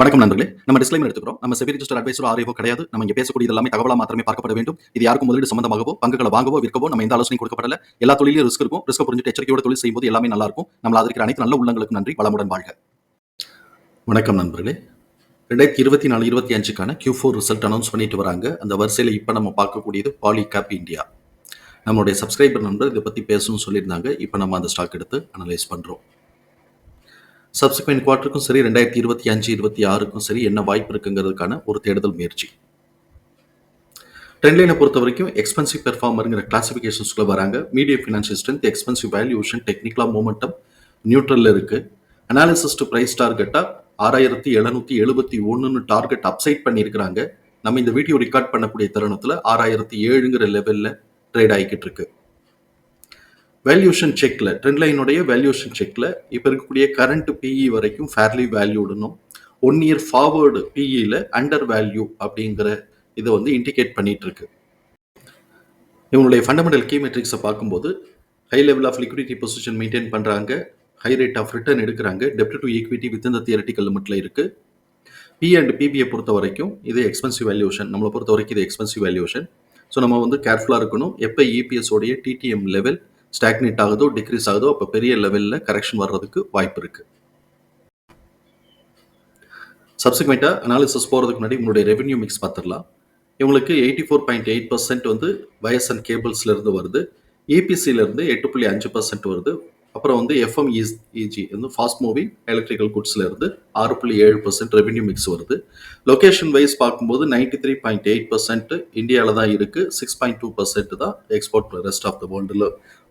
வணக்கம் நண்பர்களே. நம்ம டிஸ்க்ளைமர் எடுத்துக்கிறோம். நம்ம செபி ரிஜிஸ்டர் அட்வைசர் ஆரியோ கிடையாது. நம்ம இங்கே பேசக்கூடிய எல்லாமே தகவலாக மாத்திரமே பார்க்கப்பட வேண்டும். இது யாருக்கும் முதலீடு சம்பந்தமாகவோ பங்குகளை வாங்கவோ விற்கவோ நம்ம எந்த ஆலோசனை கொடுக்கப்படல. எல்லா தொழிலும் ரிஸ்க் இருக்கும். ரிஸ்க் புரிஞ்சுட்டு எச்சரிக்கையோட தொழில் செய்யும்போது எல்லாமே நல்லா இருக்கும். நம்ம அதற்கு அனைத்து நல்ல உள்ளங்களுக்கு நன்றி. வளமுடன் வாழ்க. வணக்கம் நண்பர்களே. ரெண்டாயிரத்தி இருபத்தி நாலு இருபத்தி அஞ்சுக்கான கியூ ஃபோர் ரிசல்ட் அனௌன்ஸ் பண்ணிட்டு வராங்க. அந்த வரிசையில் இப்போ நம்ம பார்க்கக்கூடியது பாலி கேப் இந்தியா நம்மளுடைய சப்ஸ்கிரைபர் நண்பர் இதை பற்றி பேசணும்னு சொல்லியிருந்தாங்க. இப்போ நம்ம அந்த ஸ்டாக் எடுத்து அனலைஸ் பண்ணுறோம் சப்சிக்வெண்ட் குவார்ட்டருக்கும் சரி ரெண்டாயிரத்தி இருபத்தி அஞ்சு இருபத்தி ஆறுக்கும் சரி என்ன வாய்ப்பு இருக்குங்கிறதுக்கான ஒரு தேடுதல் முயற்சி. ட்ரெண்ட்லைனை பொறுத்த வரைக்கும் எக்ஸ்பென்சிவ் பெர்ஃபார்மருங்கிற கிளாசிஃபிகேஷன்ஸ்குள்ள வராங்க. Medium financial strength expensive valuation டெக்னிக்கலாக மூமெண்டம் நியூட்ரல்ல இருக்கு. அனாலிசிஸ் டு பிரைஸ் டார்கெட்டாக ஆறாயிரத்தி எழுநூத்தி எழுபத்தி ஒன்றுன்னு டார்கெட் அப்சைட் பண்ணியிருக்கிறாங்க. நம்ம இந்த வீடியோ ரெக்கார்ட் பண்ணக்கூடிய தருணத்தில் ஆறாயிரத்தி ஏழுங்கிற லெவலில் ட்ரேட் ஆகிக்கிட்டு இருக்கு. வேல்யூஷன் செக்கில் ட்ரெண்ட் லைனுடைய வேல்யூஷன் செக்கில் இப்போ இருக்கக்கூடிய கரண்ட் பிஇ வரைக்கும் ஃபேர்லி வேல்யூடனும் ஒன் இயர் ஃபார்வர்டு பிஇயில் அண்டர் வேல்யூ அப்படிங்கிற இதை வந்து இண்டிகேட் பண்ணிட்டு இருக்கு இவங்களுடைய ஃபண்டமெண்டல் கீ மெட்ரிக்ஸை பார்க்கும்போது high level of liquidity position maintain பண்ணுறாங்க ஹை ரேட் ஆஃப் ரிட்டர்ன் எடுக்கிறாங்க. டெப்ட் டு ஈக்விட்டி வித் இந்த தியரட்டிக்கல் லிமிட்ல இருக்குது பி அண்ட் பிபியை பொறுத்த வரைக்கும் இது எக்ஸ்பென்சிவ் வேல்யூஷன் நம்மளை பொறுத்த வரைக்கும் இது எக்ஸ்பென்சிவ் வேல்யூஷன் ஸோ நம்ம வந்து கேர்ஃபுல்லாக இருக்கணும். எப்போ இபிஎஸ் உடைய டிடிஎம் லெவல் ஸ்டாக்னேட் ஆகுதோ டிக்ரீஸ் ஆகுதோ அப்போ பெரிய லெவலில் கரெக்ஷன் வர்றதுக்கு வாய்ப்பு இருக்கு. சப்சிக்வெண்ட்டாக அனாலிசிஸ் போகிறதுக்கு முன்னாடி உங்களுடைய ரெவென்யூ மிக்ஸ் பார்த்துடலாம். இவங்களுக்கு eighty four point eight percent வந்து வயஸ் அண்ட் கேபிள்ஸ்லேருந்து வருது. ஏபிசிலேருந்து எட்டு புள்ளி அஞ்சு பர்சன்ட் வருது. அப்புறம் வந்து எஃப்எம் இஜி வந்து ஃபாஸ்ட் மூவிங் எலக்ட்ரிக்கல் குட்ஸில் இருந்து ஆறு புள்ளி ஏழு பர்சன்ட் ரெவென்யூ மிக்ஸ் வருது. லொக்கேஷன் வைஸ் பார்க்கும்போது ninety three point eight percent இந்தியாவில் தான் இருக்குது சிக்ஸ் பாயிண்ட் டூ பர்சன்ட் தான் எக்ஸ்போர்ட் ரெஸ்ட் ஆஃப் த வேர்ல்டில்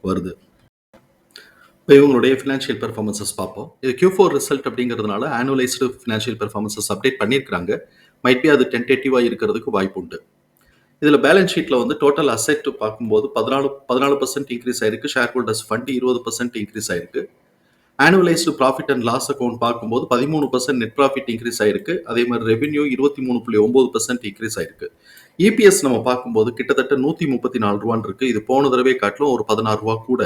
வருது. இப்போ இவங்களுடைய ஃபினான்ஷியல் பெர்ஃபார்மன்சஸ் பார்ப்போம். இது கியூ ஃபோர் ரிசல்ட் அப்படிங்கிறதுனால ஆனுவலைஸ்டு ஃபினான்ஷியல் பெர்ஃபார்மன்சஸ் அப்டேட் பண்ணியிருக்காங்க மைட் பி அது டென்டேட்டிவாக இருக்கிறதுக்கு வாய்ப்பு உண்டு இதில் பேலன்ஸ் ஷீட்டில் வந்து டோட்டல் அசெட் பார்க்கும்போது பதினாலு பதினாலு பர்சன்ட் இன்க்ரீஸ் ஆயிருக்கு. ஷேர் ஹோல்டர்ஸ் ஃபண்ட் இருபது பர்சன்ட் இன்க்ரீஸ் ஆயிருக்கு. Annualised profit and loss account பார்க்கும்போது பதிமூணு பர்சன்ட் நெட் ப்ராஃபிட் இன்க்ரீஸ் ஆயிருக்கு. அதே மாதிரி ரெவென்யூ இருபத்தி மூணு புள்ளி ஒன்பது பர்சன்ட் இன்க்ரீஸ் ஆயிருக்கு. இபிஎஸ் நம்ம பார்க்கும்போது கிட்டத்தட்ட நூற்றி முப்பத்தி நாலு ரூபான்னு இருக்கு. இது போன தடவை காட்டிலும் ஒரு பதினாறு ரூபா கூட.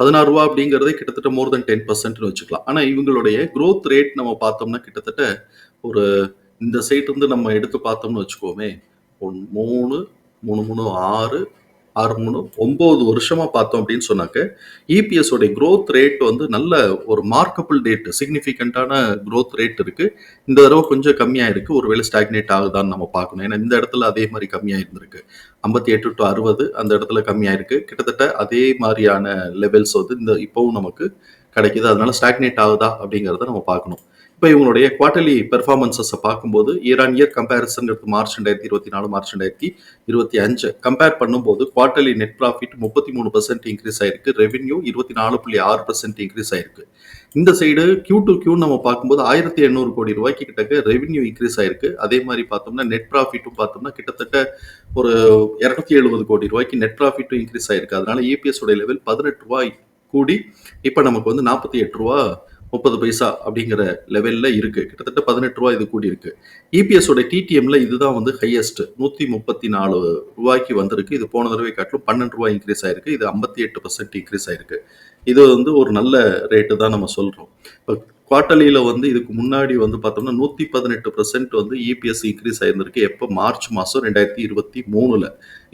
பதினாறு ரூபா அப்படிங்கிறதே கிட்டத்தட்ட மோர் தென் டென் பர்சன்ட்னு வச்சுக்கலாம். ஆனால் இவங்களுடைய க்ரோத் ரேட் நம்ம பார்த்தோம்னா கிட்டத்தட்ட ஒரு இந்த சைட் இருந்து நம்ம எடுத்து பார்த்தோம்னு வச்சுக்கோமே ஒன் மூணு மூணு மூணு ஆறு ஆறு மூணு ஒம்பது வருஷமாக பார்த்தோம் அப்படின்னு சொன்னாக்க இபிஎஸ் உடைய ரேட் வந்து நல்ல ஒரு மார்க்கபிள் ரேட் சிக்னிஃபிகண்டான க்ரோத் ரேட் இருக்குது இந்த தடவை கொஞ்சம் கம்மியாக இருக்குது ஒரு ஒருவேளை ஸ்டாக்னேட் ஆகுதான்னு நம்ம பார்க்கணும். ஏன்னா இந்த இடத்துல அதே மாதிரி கம்மியாக இருந்திருக்கு ஐம்பத்தி எட்டு டு அறுபது அந்த இடத்துல கம்மியாக இருக்குது கிட்டத்தட்ட அதே மாதிரியான லெவல்ஸ் வந்து இந்த இப்போவும் நமக்கு கிடைக்குது. அதனால ஸ்டாக்னேட் ஆகுதா அப்படிங்கிறத நம்ம பார்க்கணும். இப்போ இவங்களுடைய குவார்டர்லி பெர்ஃபார்மன்சஸை பார்க்கும்போது இயர் ஆன் இயர் கம்பேரிசன்ங்கிறது மார்ச் ரெண்டாயிரத்தி இருபத்தி நாலு மார்ச் ரெண்டாயிரத்தி இருபத்தி அஞ்சு. கம்பேர் பண்ணும்போது குவார்டர்லி நெட் ப்ராஃபிட் முப்பத்தி மூணு பர்சன்ட் இன்க்ரீஸ் ஆயிருக்கு. ரெவென்யூ இருபத்தி நாலு புள்ளி ஆறு பர்சன்ட் இன்க்ரீஸ் ஆயிருக்கு. இந்த சைடு கியூ டு கியூ நம்ம பார்க்கும்போது ஆயிரத்தி எண்ணூறு கோடி ரூபாய்க்கு கிட்டக்க ரெவென்யூ இன்க்ரீஸ் ஆயிருக்கு. அதே மாதிரி பார்த்தோம்னா நெட் ப்ராஃபிட்டும் பார்த்தோம்னா கிட்டத்தட்ட ஒரு இரநூத்தி எழுபது கோடி ரூபாய்க்கு நெட் ப்ராஃபிட்டும் இன்க்ரீஸ் ஆயிருக்கு. அதனால இபிஎஸ் உடைய லெவல் பதினெட்டு ரூபாய் கூடி இப்போ நமக்கு வந்து நாற்பத்தி எட்டு ரூபா முப்பது பைசா அப்படிங்கிற லெவலில் இருக்குது கிட்டத்தட்ட பதினெட்டு ரூபா இது கூடி இருக்குது இபிஎஸோட டிடிஎம்ல இதுதான் வந்து ஹையஸ்ட் நூற்றி முப்பத்தி நாலு ரூபாய்க்கு வந்திருக்கு. இது போன தடவை காட்டிலும் பன்னெண்டு ரூபாய் இன்க்ரீஸ் ஆயிருக்கு. இது ஐம்பத்தி எட்டு பர்சன்ட் இன்க்ரீஸ் ஆயிருக்கு. இது வந்து ஒரு நல்ல ரேட்டு தான் நம்ம சொல்கிறோம் இப்போ குவார்டர்லியில் வந்து இதுக்கு முன்னாடி வந்து பார்த்தோம்னா நூற்றி பதினெட்டு பர்சன்ட் வந்து இபிஎஸ் இன்க்ரீஸ் ஆயிருந்திருக்கு. எப்போ? மார்ச் மாதம் ரெண்டாயிரத்தி இருபத்தி மூணில்.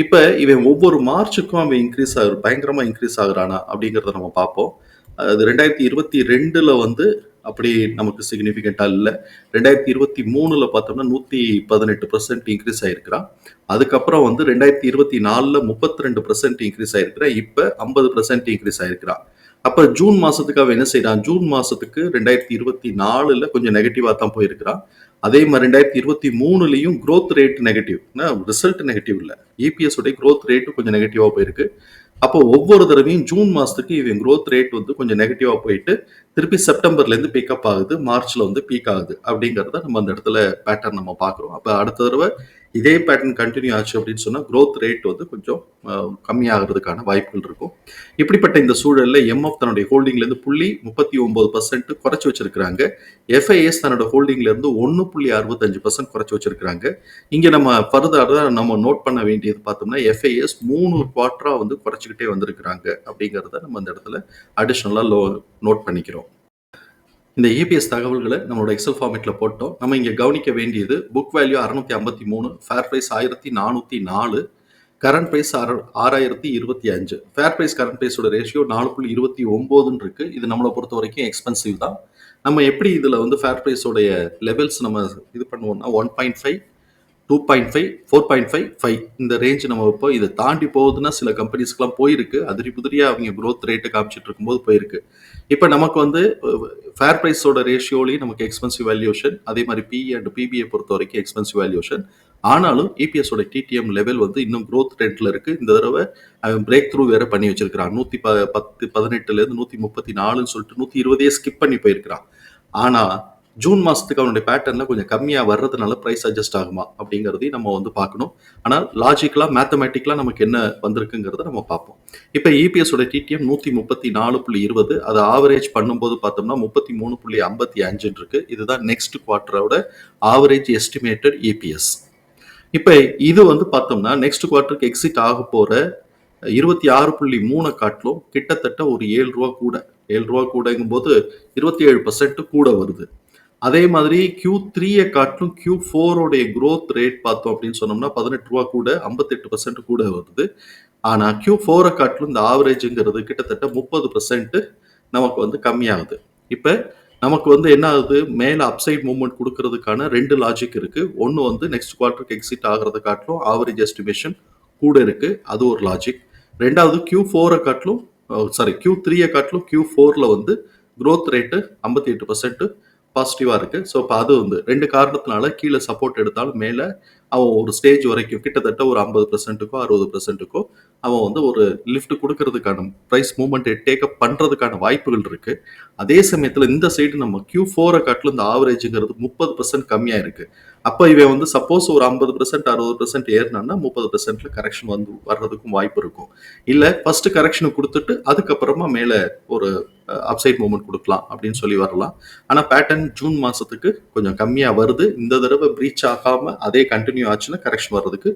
இப்போ இவன் ஒவ்வொரு மார்ச்சுக்கும் அவன் இன்க்ரீஸ் ஆகிற பயங்கரமாக இன்க்ரீஸ் ஆகுறானா அப்படிங்கிறத நம்ம பார்ப்போம். அது ரெண்டாயிரத்தி இருபத்தி ரெண்டுல வந்து அப்படி நமக்கு சிக்னிஃபிகண்டா இல்லை. ரெண்டாயிரத்தி இருபத்தி மூணுல பார்த்தோம்னா நூத்தி பதினெட்டு பர்சன்ட் இன்க்ரீஸ் ஆயிருக்கிறான் அதுக்கப்புறம் வந்து ரெண்டாயிரத்தி இருபத்தி நாலுல முப்பத்தி ரெண்டு பர்சன்ட் இன்க்ரீஸ் ஆயிருக்கிறான் இப்ப ஐம்பது பர்சன்ட் இன்க்ரீஸ் ஆயிருக்கிறான் அப்ப ஜூன் மாசத்துக்கு அவன் என்ன செய்யறான் ஜூன் மாசத்துக்கு ரெண்டாயிரத்தி இருபத்தி நாலுல கொஞ்சம் நெகட்டிவா தான் போயிருக்கிறான் அதே மாதிரி ரெண்டாயிரத்தி இருபத்தி மூணுலயும் growth rate negative result negative இல்லை. இபிஎஸ் உடைய க்ரோத் ரேட்டு கொஞ்சம் நெகட்டிவா போயிருக்கு. அப்போ ஒவ்வொரு தடவையும் ஜூன் மாசத்துக்கு இவன் க்ரோத் ரேட் வந்து கொஞ்சம் நெகட்டிவா போயிட்டு திருப்பி செப்டம்பர்ல இருந்து பிக்கப் ஆகுது. மார்ச்ல வந்து பீக் ஆகுது. அப்படிங்கறத நம்ம அந்த இடத்துல பேட்டர்ன் நம்ம பாக்குறோம் அப்ப அடுத்த தடவை இதே பேட்டர்ன் கண்டினியூ ஆச்சு அப்படின்னு சொன்னா க்ரோத் ரேட் வந்து கொஞ்சம் கம்மியாகிறதுக்கான வாய்ப்புகள் இருக்கும். இப்படிப்பட்ட இந்த சூழல்ல எம்எஃப் தன்னுடைய ஹோல்டிங்ல இருந்து புள்ளி முப்பத்தி ஒன்பது பர்சன்ட் குறைச்சு வச்சிருக்காங்க எஃப்ஐஎஸ் தன்னோட ஹோல்டிங்ல இருந்து ஒன்னு புள்ளி அறுபத்தஞ்சு பர்சன்ட் குறைச்சு வச்சிருக்காங்க இங்க நம்ம ஃபர்தரா நம்ம நோட் பண்ண வேண்டியது பார்த்தோம்னா எஃப்ஐஎஸ் மூணு குவார்டரா வந்து குறைச்சிக்கிட்டே வந்திருக்கிறாங்க அப்படிங்கிறத நம்ம அந்த இடத்துல அடிஷ்னலாக லோ நோட் பண்ணிக்கிறோம். இந்த இபிஎஸ் தகவல்களை நம்மளோட எக்ஸல் ஃபார்மேட்டில் போட்டோம். நம்ம இங்கே கவனிக்க வேண்டியது புக் வேல்யூ அறுநூத்தி ஐம்பத்தி மூணு ஃபேர் ப்ரைஸ் ஆயிரத்தி நானூற்றி நாலு கரண்ட் ப்ரைஸ் ஆறு ஆறாயிரத்தி இருபத்தி அஞ்சு. ஃபேர் ப்ரைஸ் கரண்ட் ப்ரைஸோட ரேஷியோ நாலு புள்ளி இருபத்தி ஒம்போதுன்னு இருக்கு. இது நம்மளை பொறுத்த வரைக்கும் எக்ஸ்பென்சிவ் தான். நம்ம எப்படி இதில் வந்து ஃபேர் ப்ரைஸோடைய லெவல்ஸ் நம்ம இது பண்ணுவோம்னா one point five two point five four point five five இந்த ரேஞ்ச் நம்ம வைப்போம் இதை தாண்டி போகுதுன்னா சில கம்பெனிஸ்க்குலாம் போயிருக்கு. அதிரி புதிரியாக அவங்க க்ரோத் ரேட்டு காமிச்சிட்டு இருக்கும்போது போயிருக்கு. இப்போ நமக்கு வந்து ஃபேர் ப்ரைஸோட ரேஷியோலையும் நமக்கு எக்ஸ்பென்சிவ் வேல்யூஷன் அதே மாதிரி பிஇ அண்ட் பிபிஐ பொறுத்த வரைக்கும் எக்ஸ்பென்சிவ் வேல்யூஷன் ஆனாலும் இபிஎஸோட டிடிஎம் லெவல் வந்து இன்னும் க்ரோத் ரேட்டில் இருக்குது இந்த தடவை பிரேக் த்ரூ வேற பண்ணி வச்சிருக்கிறான். நூற்றி ப பத்து பதினெட்டுலேருந்து நூற்றி முப்பத்தி நாலுன்னு சொல்லிட்டு நூற்றி இருபதே ஸ்கிப் பண்ணி போயிருக்கிறான். ஆனால் ஜூன் மாதத்துக்கு அவனுடைய பேட்டர்னில் கொஞ்சம் கம்மியாக வர்றதுனால ப்ரைஸ் அட்ஜஸ்ட் ஆகுமா அப்படிங்கிறதையும் நம்ம வந்து பார்க்கணும். ஆனால் லாஜிக்கலாக மேத்தமேட்டிக்கலாக நமக்கு என்ன வந்திருக்குங்கிறத நம்ம பார்ப்போம். இப்போ இபிஎஸ் ஓட டிடிஎம் நூற்றி முப்பத்தி நாலு புள்ளி இருபது அதை ஆவரேஜ் பண்ணும்போது பார்த்தோம்னா முப்பத்தி மூணு புள்ளி ஐம்பத்தி அஞ்சுன்னு இருக்கு. இதுதான் நெக்ஸ்ட் குவார்ட்டரோட ஆவரேஜ் எஸ்டிமேட்டட் இபிஎஸ் இப்போ இது வந்து பார்த்தோம்னா நெக்ஸ்ட் குவார்ட்டருக்கு எக்ஸிட் ஆக போகிற இருபத்தி ஆறு புள்ளி மூணு காட்டிலும் கிட்டத்தட்ட ஒரு ஏழு ரூபா கூட. ஏழு ரூபா கூடங்கும் போது இருபத்தி ஏழு பர்சன்ட் கூட வருது. அதே மாதிரி கியூ த்ரீயை காட்டிலும் கியூ ஃபோரோடைய க்ரோத் ரேட் பார்த்தோம் அப்படின்னு சொன்னோம்னா பதினெட்டு ரூபா கூட ஐம்பத்தெட்டு பர்சன்ட் கூட வருது. ஆனால் கியூ ஃபோரை காட்டிலும் இந்த ஆவரேஜுங்கிறது கிட்டத்தட்ட முப்பது பர்சன்ட் நமக்கு வந்து கம்மியாகுது. இப்போ நமக்கு வந்து என்ன ஆகுது? மேலே அப்சைட் மூவ்மெண்ட் கொடுக்கறதுக்கான ரெண்டு லாஜிக் இருக்குது ஒன்று வந்து நெக்ஸ்ட் குவார்ட்டருக்கு எக்ஸிட் ஆகிறத காட்டிலும் ஆவரேஜ் எஸ்டிமேஷன் கூட இருக்குது அது ஒரு லாஜிக் ரெண்டாவது கியூ ஃபோரை காட்டிலும் சாரி கியூ த்ரீயை காட்டிலும் கியூ ஃபோரில் வந்து க்ரோத் ரேட்டு ஐம்பத்தி எட்டு பர்சன்ட்டு பாசிட்டிவாக இருக்குது ஸோ இப்போ அது வந்து ரெண்டு காரணத்தினால கீழே சப்போர்ட் எடுத்தாலும் மேலே அவன் ஒரு ஸ்டேஜ் வரைக்கும் கிட்டத்தட்ட ஒரு ஐம்பது பர்சன்ட்டுக்கோ அறுபது பர்சன்ட்டுக்கோ அவன் வந்து ஒரு லிஃப்ட் கொடுக்கறதுக்கான ப்ரைஸ் மூவ்மெண்ட் டேக்கப் பண்ணுறதுக்கான வாய்ப்புகள் இருக்குது அதே சமயத்தில் இந்த சைடு நம்ம கியூ ஃபோரை காட்டில் இந்த ஆவரேஜுங்கிறது முப்பது பர்சன்ட் கம்மியாக இருக்குது அப்போ இவன் வந்து சப்போஸ் ஒரு ஐம்பது பர்சன்ட் அறுபது பர்சன்ட் ஏறினான்னா முப்பது பர்சன்ட்ல கரெக்ஷன் வந்து வர்றதுக்கும் வாய்ப்பு இருக்கும். இல்லை ஃபர்ஸ்ட் கரெக்ஷன் கொடுத்துட்டு அதுக்கப்புறமா மேலே ஒரு அப்சைட் மூவ்மெண்ட் கொடுக்கலாம் அப்படின்னு சொல்லி வரலாம். ஆனால் பேட்டர்ன் ஜூன் மாதத்துக்கு கொஞ்சம் கம்மியாக வருது. இந்த தடவை ப்ரீச் ஆகாமல் அதே கண்டினியூ ஆச்சுன்னா கரெக்ஷன் வர்றதுக்கு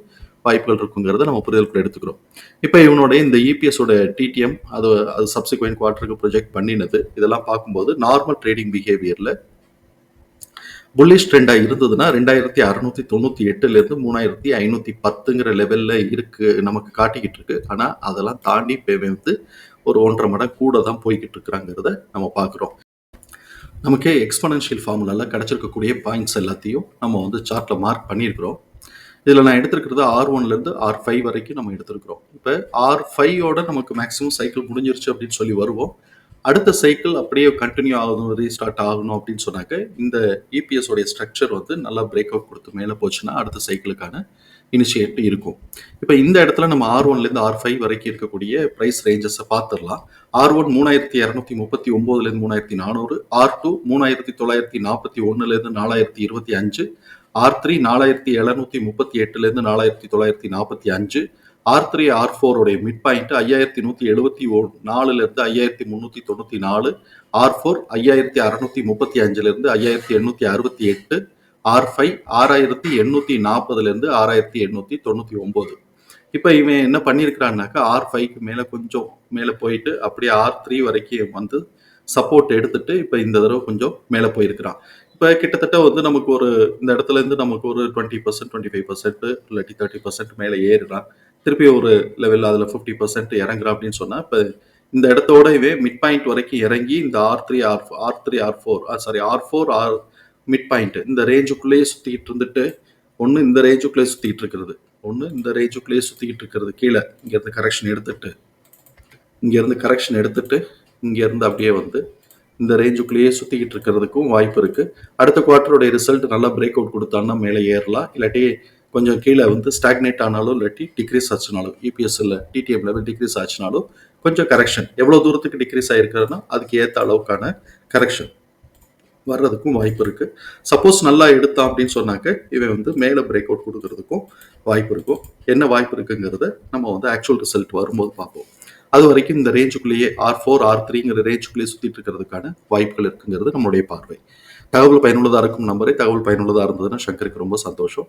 வாய்ப்புகள் இருக்குங்கிறத நம்ம புரிதலுக்குள்ள எடுத்துக்கிறோம். இப்போ இவனுடைய இந்த இபிஎஸோட டிடிஎம் அது அது சப்சிக்வெண்ட் குவார்ட்டருக்கு ப்ரொஜெக்ட் பண்ணினது இதெல்லாம் பார்க்கும்போது நார்மல் ட்ரேடிங் பிஹேவியரில் புல்லிஷ் ட்ரெண்டாக இருந்ததுன்னா ரெண்டாயிரத்தி அறுநூத்தி தொண்ணூத்தி எட்டுலேருந்து மூணாயிரத்தி ஐநூத்தி பத்துங்கிற லெவல்ல இருக்கு நமக்கு காட்டிக்கிட்டு இருக்கு. ஆனால் அதெல்லாம் தாண்டி இப்போ வந்து ஒரு ஒன்றரை மடங்கு கூட தான் போய்கிட்டு இருக்கிறாங்கிறத நம்ம பார்க்குறோம். நமக்கே எக்ஸ்பனன்ஷியல் ஃபார்முலால கிடைச்சிருக்கக்கூடிய பாயிண்ட்ஸ் எல்லாத்தையும் நம்ம வந்து சார்ட்டில் மார்க் பண்ணியிருக்கிறோம். இதில் நான் எடுத்திருக்கிறது ஆர் ஒன்லேருந்து ஆர் ஃபைவ் வரைக்கும் நம்ம எடுத்திருக்கிறோம். இப்போ ஆர் ஃபைவோட நமக்கு மேக்ஸிமம் சைக்கிள் முடிஞ்சிருச்சு அப்படின்னு சொல்லி வருவோம். அடுத்த சைக்கிள் அப்படியே கண்டினியூ ஆகணும் ரீஸ்டார்ட் ஆகணும் அப்படின்னு சொன்னாக்க இந்த இபிஎஸ் உடைய ஸ்ட்ரக்சர் வந்து நல்லா பிரேக் அவுட் கொடுத்து மேலே போச்சுன்னா அடுத்த சைக்கிளுக்கான இனிஷியேட் இருக்கும். இப்போ இந்த இடத்துல நம்ம ஆர் ஒன்லேருந்து ஆர் ஃபைவ் வரைக்கும் இருக்கக்கூடிய ப்ரைஸ் ரேஞ்சஸை பார்த்துடலாம் ஆர் ஒன் மூணாயிரத்தி இரநூத்தி முப்பத்தி ஒம்போதுலேருந்து மூணாயிரத்தி நானூறு ஆர் டூ மூணாயிரத்தி தொள்ளாயிரத்தி நாற்பத்தி ஒன்றுலேருந்து நாலாயிரத்தி இருபத்தி அஞ்சு ஆர் த்ரீ நாலாயிரத்தி எழுநூத்தி முப்பத்தி எட்டுலேருந்து நாலாயிரத்தி தொள்ளாயிரத்தி நாற்பத்தி அஞ்சு ஆர் த்ரீ ஆர் ஃபோருடைய மிட் பாயிண்ட் ஐயாயிரத்தி நூற்றி எழுபத்தி ஒ நாலுலேருந்து ஐயாயிரத்தி முந்நூற்றி தொண்ணூற்றி நாலு ஆர் ஃபோர் ஐயாயிரத்தி அறநூற்றி முப்பத்தி அஞ்சுலேருந்து ஐயாயிரத்தி எண்ணூற்றி அறுபத்தி எட்டு ஆர் ஃபைவ் ஆறாயிரத்தி எண்ணூற்றி நாற்பதுலேருந்து ஆறாயிரத்தி எண்ணூற்றி தொண்ணூற்றி ஒம்பது இப்போ இவன் என்ன பண்ணியிருக்கிறான்னாக்கா ஆர் ஃபைவ்க்கு மேலே கொஞ்சம் மேலே போயிட்டு அப்படியே ஆர் த்ரீ வரைக்கும் வந்து சப்போர்ட் எடுத்துட்டு இப்போ இந்த தடவை கொஞ்சம் மேலே போயிருக்கிறான். இப்போ கிட்டத்தட்ட வந்து நமக்கு ஒரு இந்த இடத்துல இருந்து நமக்கு ஒரு twenty percent twenty five percent இல்லாட்டி தேர்ட்டி பர்சன்ட் மேலே ஏறுறான். திருப்பி ஒரு லெவல் அதில் ஃபிஃப்டி பர்சன்ட் இறங்குறான் அப்படின்னு சொன்னால் இப்போ இந்த இடத்தோட இவே மிட் பாயிண்ட் வரைக்கும் இறங்கி இந்த R three R R three R four sorry R four R mid point இந்த ரேஞ்சுக்குள்ளேயே சுற்றிட்டு இருந்துட்டு ஒன்று இந்த ரேஞ்சுக்குள்ளேயே சுற்றிட்டு இருக்கிறது ஒன்று இந்த ரேஞ்சுக்குள்ளேயே சுற்றிக்கிட்டு இருக்கிறது கீழே இங்கேருந்து கரெக்ஷன் எடுத்துட்டு இங்கேருந்து கரெக்ஷன் எடுத்துட்டு இங்கேருந்து அப்படியே வந்து இந்த ரேஞ்சுக்குள்ளேயே சுற்றிக்கிட்டு இருக்கிறதுக்கும் வாய்ப்பு இருக்குது அடுத்த குவார்ட்டருடைய ரிசல்ட் நல்லா பிரேக் அவுட் கொடுத்தான்னா மேலே ஏறலாம் இல்லாட்டி கொஞ்சம் கீழே வந்து ஸ்டாக்னேட் ஆனாலும் இல்லாட்டி டிக்ரீஸ் ஆச்சுனாலும் இபிஎஸ்எல்ல டிடிஎம் லெவல் டிக்ரீஸ் ஆச்சுனாலும் கொஞ்சம் கரெக்ஷன் எவ்வளோ தூரத்துக்கு டிக்ரீஸ் ஆகிருக்கிறதுனா அதுக்கு ஏற்ற அளவுக்கான கரெக்ஷன் வர்றதுக்கும் வாய்ப்பு இருக்கு. சப்போஸ் நல்லா எடுத்தான் அப்படின்னு சொன்னாக்க இவன் வந்து மேலே பிரேக் அவுட் கொடுக்கறதுக்கும் வாய்ப்பு இருக்கும். என்ன வாய்ப்பு இருக்குங்கிறத நம்ம வந்து ஆக்சுவல் ரிசல்ட் வரும்போது பார்ப்போம். அது வரைக்கும் இந்த ரேஞ்சுக்குள்ளேயே ஆர் ஃபோர் ஆர் த்ரீங்கிற ரேஞ்சுக்குள்ளேயே சுற்றிட்டு இருக்கிறதுக்கான வாய்ப்புகள் இருக்குங்கிறது நம்மளுடைய பார்வை. தகவல் பயனுள்ளதாக இருக்கும் நம்பரே தகவல் பயனுள்ளதாக இருந்ததுன்னா சங்கருக்கு ரொம்ப சந்தோஷம்.